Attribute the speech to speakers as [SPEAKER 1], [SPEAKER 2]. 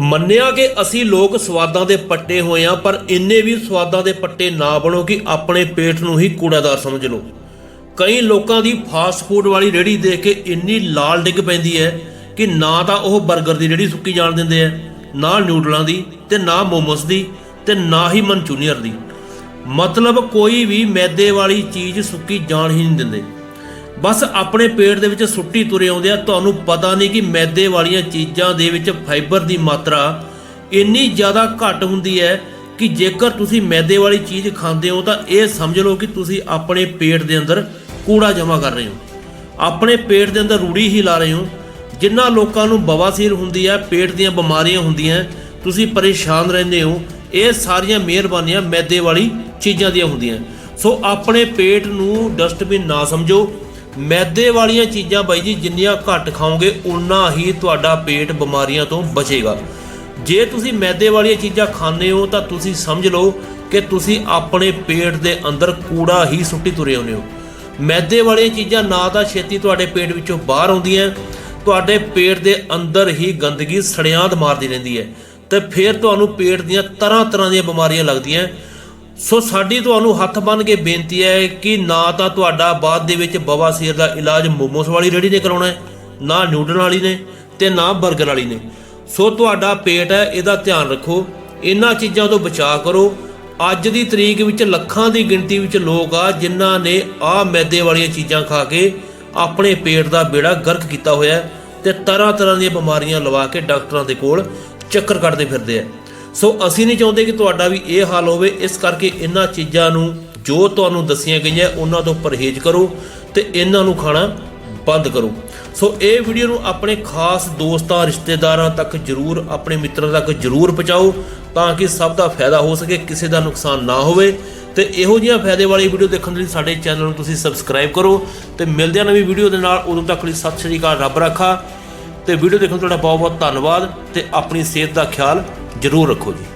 [SPEAKER 1] ਮੰਨਿਆ ਕਿ ਅਸੀਂ ਲੋਕ ਸਵਾਦਾਂ ਦੇ ਪੱਟੇ ਹੋਏ ਆ ਪਰ ਇੰਨੇ ਵੀ ਸਵਾਦਾਂ ਦੇ ਪੱਟੇ ਨਾ ਬਣੋ ਕਿ ਆਪਣੇ ਪੇਟ ਨੂੰ ਹੀ ਕੂੜਾਦਾਰ ਸਮਝ ਲਓ। ਕਈ ਲੋਕਾਂ ਦੀ ਫਾਸਟ ਫੂਡ ਵਾਲੀ ਰੇੜੀ ਦੇਖ ਕੇ ਇੰਨੀ ਲਾਲ ਡਿੱਗ ਪੈਂਦੀ ਹੈ ਕਿ ਨਾ ਤਾਂ ਉਹ 버ਗਰ ਦੀ ਰੇੜੀ ਸੁੱਕੀ ਜਾਣ ਦਿੰਦੇ ਆ ਨਾ ਨਿਊਡਲਾਂ ਦੀ ਤੇ ਨਾ ਮੋਮੋਸ ਦੀ ਤੇ ਨਾ ਹੀ ਮਨਚੂਨੀਅਰ ਦੀ। ਮਤਲਬ ਕੋਈ ਵੀ ਮੈਦੇ ਵਾਲੀ ਚੀਜ਼ ਸੁੱਕੀ ਜਾਣ ਹੀ ਨਹੀਂ ਦਿੰਦੇ। ਬਸ ਆਪਣੇ ਪੇਟ ਦੇ ਵਿੱਚ ਸੁੱਟੀ ਤੁਰੇ ਆਉਂਦੇ ਆ। ਤੁਹਾਨੂੰ ਪਤਾ ਨਹੀਂ ਕਿ ਮੈਦੇ ਵਾਲੀਆਂ ਚੀਜ਼ਾਂ ਦੇ ਵਿੱਚ ਫਾਈਬਰ ਦੀ ਮਾਤਰਾ ਇੰਨੀ ਜ਼ਿਆਦਾ ਘੱਟ ਹੁੰਦੀ ਹੈ ਕਿ ਜੇਕਰ ਤੁਸੀਂ ਮੈਦੇ ਵਾਲੀ ਚੀਜ਼ ਖਾਂਦੇ ਹੋ ਤਾਂ ਇਹ ਸਮਝ ਲਓ ਕਿ ਤੁਸੀਂ ਆਪਣੇ ਪੇਟ ਦੇ ਅੰਦਰ ਕੂੜਾ ਜਮ੍ਹਾਂ ਕਰ ਰਹੇ ਹੋ। ਆਪਣੇ ਪੇਟ ਦੇ ਅੰਦਰ ਰੂੜੀ ਹੀ ਲਾ ਰਹੇ ਹੋ। ਜਿਨ੍ਹਾਂ ਲੋਕਾਂ ਨੂੰ ਬਵਾਸੀਰ ਹੁੰਦੀ ਹੈ, ਪੇਟ ਦੀਆਂ ਬਿਮਾਰੀਆਂ ਹੁੰਦੀਆਂ, ਤੁਸੀਂ ਪਰੇਸ਼ਾਨ ਰਹਿੰਦੇ ਹੋ, ਇਹ ਸਾਰੀਆਂ ਮਿਹਰਬਾਨੀਆਂ ਮੈਦੇ ਵਾਲੀ ਚੀਜ਼ਾਂ ਦੀਆਂ ਹੁੰਦੀਆਂ। ਸੋ ਆਪਣੇ ਪੇਟ ਨੂੰ ਡਸਟਬਿਨ ਨਾ ਸਮਝੋ ਮੈਦੇ ਵਾਲੀਆਂ ਚੀਜ਼ਾਂ ਬਾਈ ਜੀ ਜਿੰਨੀਆਂ ਘੱਟ ਖਾਓਗੇ ਉਨਾ ਹੀ ਤੁਹਾਡਾ ਪੇਟ ਬਿਮਾਰੀਆਂ ਤੋਂ ਬਚੇਗਾ। ਜੇ ਤੁਸੀਂ ਮੈਦੇ ਵਾਲੀਆਂ ਚੀਜ਼ਾਂ ਖਾਂਦੇ ਹੋ, ਤਾਂ ਤੁਸੀਂ ਸਮਝ ਲਓ ਕਿ ਤੁਸੀਂ ਆਪਣੇ ਪੇਟ ਦੇ ਅੰਦਰ ਕੂੜਾ ਹੀ ਸੁੱਟੀ ਤੁਰੇ ਹੁੰਦੇ ਹੋ। ਮੈਦੇ ਵਾਲੀਆਂ ਚੀਜ਼ਾਂ ਨਾ ਤਾਂ ਛੇਤੀ ਤੁਹਾਡੇ ਪੇਟ ਵਿੱਚੋਂ ਬਾਹਰ ਆਉਂਦੀਆਂ ਤੁਹਾਡੇ ਪੇਟ ਦੇ ਅੰਦਰ ਹੀ ਗੰਦਗੀ ਸੜਿਆਂਦ ਮਾਰਦੀ ਰਹਿੰਦੀ ਹੈ ਤੇ ਫਿਰ ਤੁਹਾਨੂੰ ਪੇਟ ਦੀਆਂ ਤਰ੍ਹਾਂ ਤਰ੍ਹਾਂ ਦੀਆਂ ਬਿਮਾਰੀਆਂ ਲੱਗਦੀਆਂ ਸੋ ਸਾਡੀ ਤੁਹਾਨੂੰ ਹੱਥ ਬੰਨ ਕੇ ਬੇਨਤੀ ਹੈ ਕਿ ਨਾ ਤਾਂ ਤੁਹਾਡਾ ਬਾਅਦ ਦੇ ਵਿੱਚ ਬਵਾਸੀਰ ਦਾ ਇਲਾਜ ਮੋਮੋਸ ਵਾਲੀ ਰੇੜੀ ਨੇ ਕਰਾਉਣਾ ਹੈ, ਨਾ ਨਿਊਡਲ ਵਾਲੀ ਨੇ ਤੇ ਨਾ 버ਗਰ ਵਾਲੀ ਨੇ। ਸੋ ਤੁਹਾਡਾ ਪੇਟ ਹੈ, ਇਹਦਾ ਧਿਆਨ ਰੱਖੋ। ਇਹਨਾਂ ਚੀਜ਼ਾਂ ਤੋਂ ਬਚਾਅ ਕਰੋ। ਅੱਜ ਦੀ ਤਰੀਕ ਵਿੱਚ ਲੱਖਾਂ ਦੀ ਗਿਣਤੀ ਵਿੱਚ ਲੋਕ ਆ ਜਿਨ੍ਹਾਂ ਨੇ ਆ ਮੈਦੇ ਵਾਲੀਆਂ ਚੀਜ਼ਾਂ ਖਾ ਕੇ ਆਪਣੇ ਪੇਟ ਦਾ ਬੇੜਾ ਗਰਕ ਕੀਤਾ ਹੋਇਆ ਹੈ ਤੇ ਤਰ੍ਹਾਂ ਤਰ੍ਹਾਂ ਦੀਆਂ ਬਿਮਾਰੀਆਂ ਲਵਾ ਕੇ ਡਾਕਟਰਾਂ ਦੇ ਕੋਲ ਚੱਕਰ ਕੱਢਦੇ ਫਿਰਦੇ ਆ। ਸੋ ਅਸੀਂ ਨਹੀਂ ਚਾਹੁੰਦੇ ਕਿ ਤੁਹਾਡਾ ਵੀ ਇਹ ਹਾਲ ਹੋਵੇ। ਇਸ ਕਰਕੇ ਇਹਨਾਂ ਚੀਜ਼ਾਂ ਨੂੰ ਜੋ ਤੁਹਾਨੂੰ ਦੱਸੀਆਂ ਗਈਆਂ, ਉਹਨਾਂ ਤੋਂ ਪਰਹੇਜ਼ ਕਰੋ ਤੇ ਇਹਨਾਂ ਨੂੰ ਖਾਣਾ ਬੰਦ ਕਰੋ। ਸੋ ਇਹ ਵੀਡੀਓ ਨੂੰ ਆਪਣੇ ਖਾਸ ਦੋਸਤਾਂ, ਰਿਸ਼ਤੇਦਾਰਾਂ ਤੱਕ ਜਰੂਰ, ਆਪਣੇ ਮਿੱਤਰਾਂ ਤੱਕ ਜਰੂਰ ਪਹੁੰਚਾਓ ਤਾਂ ਕਿ ਸਭ ਦਾ ਫਾਇਦਾ ਹੋ ਸਕੇ, ਕਿਸੇ ਦਾ ਨੁਕਸਾਨ ਨਾ ਹੋਵੇ। ਤੇ ਇਹੋ ਜਿਹੀਆਂ ਫਾਇਦੇ ਵਾਲੀ ਵੀਡੀਓ ਦੇਖਣ ਦੇ ਲਈ ਸਾਡੇ ਚੈਨਲ ਨੂੰ ਤੁਸੀਂ ਸਬਸਕ੍ਰਾਈਬ ਕਰੋ ਤੇ ਮਿਲਦੇ ਹਾਂ ਨਵੀਂ ਵੀਡੀਓ ਦੇ ਨਾਲ। ਉਦੋਂ ਤੱਕ ਲਈ ਸਤਿ ਸ਼੍ਰੀ ਅਕਾਲ, ਰੱਬ ਰੱਖਾ। ਤੇ ਵੀਡੀਓ ਦੇਖਣ ਤੁਹਾਡਾ ਬਹੁਤ ਬਹੁਤ ਧੰਨਵਾਦ ਤੇ ਆਪਣੀ ਸਿਹਤ ਦਾ ਖਿਆਲ ਜਰੂਰ ਰੱਖੋ ਜੀ।